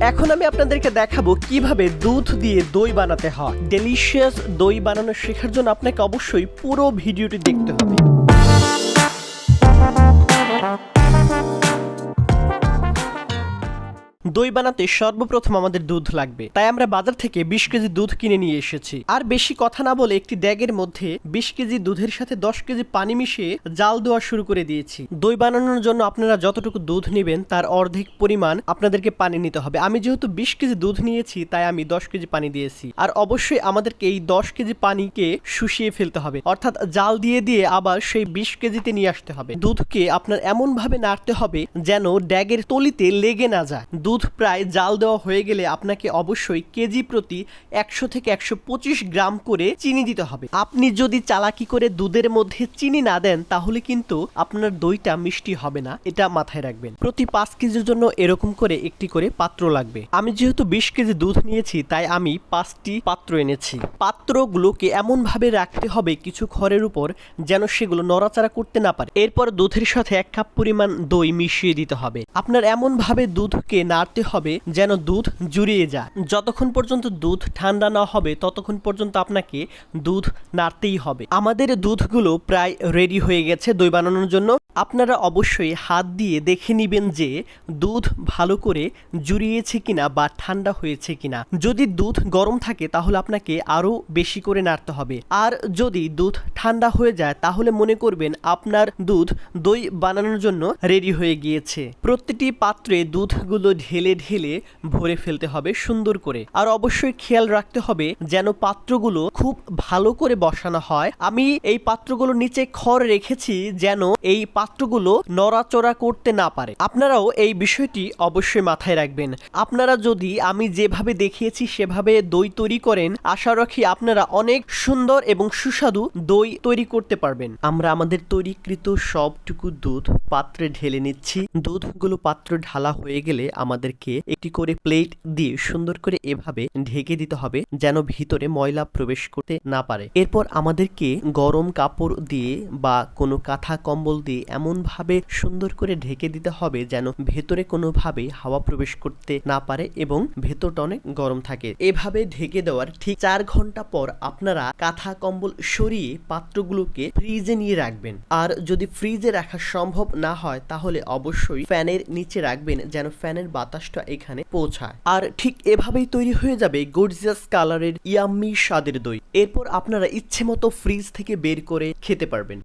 এখন আমি আপনাদেরকে দেখাবো কীভাবে দুধ দিয়ে দই বানাতে হয়। ডেলিশিয়াস দই বানানো শেখার জন্য আপনাকে অবশ্যই পুরো ভিডিওটি দেখতে হবে। দই বানাতে সর্বপ্রথম আমাদের দুধ লাগবে। তাই আমরা বাজার থেকে বিশ কেজি দুধ কিনে নিয়ে এসেছি। আর বেশি কথা না বলে একটি ড্যাগের মধ্যে বিশ কেজি দুধের সাথে দশ কেজি পানি মিশিয়ে জাল দেওয়া শুরু করে দিয়েছি। দই বানানোর জন্য আপনারা যতটুকু দুধ নেবেন তার অর্ধেক পরিমাণ আপনাদেরকে পানি নিতে হবে। আমি যেহেতু বিশ কেজি দুধ নিয়েছি, তাই আমি দশ কেজি পানি দিয়েছি। আর অবশ্যই আমাদেরকে এই দশ কেজি পানিকে শুষিয়ে ফেলতে হবে। অর্থাৎ জাল দিয়ে দিয়ে আবার সেই বিশ কেজিতে নিয়ে আসতে হবে। দুধকে আপনার এমন ভাবে নাড়তে হবে যেন ড্যাগের তলিতে লেগে না যায়। দুধ প্রায় জাল দেওয়া হয়ে গেলে আপনাকে অবশ্যই কেজি প্রতি একশো থেকে একশো পঁচিশ গ্রাম করে চিনি দিতে হবে। আপনি যদি চালাকি করে দুধের মধ্যে চিনি না দেন, তাহলে কিন্তু আপনার দইটা মিষ্টি হবে না। এটা মাথায় রাখবেন। প্রতি পাঁচ কেজির জন্য এরকম করে একটি করে পাত্র লাগবে। আমি যেহেতু বিশ কেজি দুধ নিয়েছি, তাই আমি পাঁচটি পাত্র এনেছি। পাত্রগুলোকে এমন ভাবে রাখতে হবে কিছু খড়ের উপর যেন সেগুলো নড়াচড়া করতে না পারে। এরপর দুধের সাথে এক কাপ পরিমাণ দই মিশিয়ে দিতে হবে। আপনার এমন ভাবে দুধকে নাড়তে হবে যেন দুধ জুড়িয়ে যায়। যতক্ষণ পর্যন্ত দুধ ঠান্ডা না হবে, ততক্ষণ পর্যন্ত আপনাকে দুধ নাড়তেই হবে। আমাদের দুধগুলো প্রায় রেডি হয়ে গেছে দই বানানোর জন্য। আপনারা অবশ্যই হাত দিয়ে দেখে নেবেন যে দুধ ভালো করে জুড়িয়েছে কিনা বা ঠান্ডা হয়েছে কিনা। যদি দুধ গরম থাকে, তাহলে আপনাকে আরও বেশি করে নাড়তে হবে। আর যদি দুধ ঠান্ডা হয়ে যায়, তাহলে মনে করবেন আপনার দুধ দই বানানোর জন্য রেডি হয়ে গিয়েছে। প্রতিটি পাত্রে দুধগুলো ঢেলে ঢেলে ঢেলে ভরে ফেলতে হবে সুন্দর করে। আর অবশ্যই খেয়াল রাখতে হবে যেন পাত্রগুলো খুব ভালো করে বসানো হয়। আমি এই পাত্রগুলোর নিচে খড় রেখেছি যেন এই পাত্রগুলো নড়াচড়া করতে না পারে। আপনারাও এই বিষয়টি অবশ্যই মাথায় রাখবেন। আপনারা যদি আমি যেভাবে দেখিয়েছি সেভাবে দই তৈরি করেন, আশা রাখি আপনারা অনেক সুন্দর এবং সুস্বাদু দই তৈরি করতে পারবেন। আমরা আমাদের তৈরিকৃত সবটুকু দুধ পাত্রে ঢেলে নিচ্ছি। দুধগুলো পাত্র ঢালা হয়ে গেলে আমাদেরকে একটি করে প্লেট দিয়ে সুন্দর করে এভাবে ঢেকে দিতে হবে, যেন ভিতরে ময়লা প্রবেশ করতে না পারে। এরপর আমাদেরকে গরম কাপড় দিয়ে বা কোনো কাঁথা কম্বল দিয়ে এমনভাবে সুন্দর করে ঢেকে দিতে হবে, যেন ভেতরে কোনোভাবে হাওয়া প্রবেশ করতে না পারে এবং ভেতরটা অনেক গরম থাকে। এভাবে ঢেকে দেওয়ার ঠিক চার ঘণ্টা পর আপনারা কাঁথা কম্বল সরিয়ে পাত্রগুলোকে ফ্রিজে নিয়ে রাখবেন। আর যদি ফ্রিজে রাখা সম্ভব না হয়, তাহলে অবশ্যই ফ্যানের নিচে রাখবেন, যেন ফ্যানের বাতাসটা এখানে পৌঁছায়। আর ঠিক এভাবেই তৈরি হয়ে যাবে গর্জিয়াস কালারের ইয়াম্মি স্বাদের দই। এরপর আপনারা ইচ্ছে মতো ফ্রিজ থেকে বের করে খেতে পারবেন।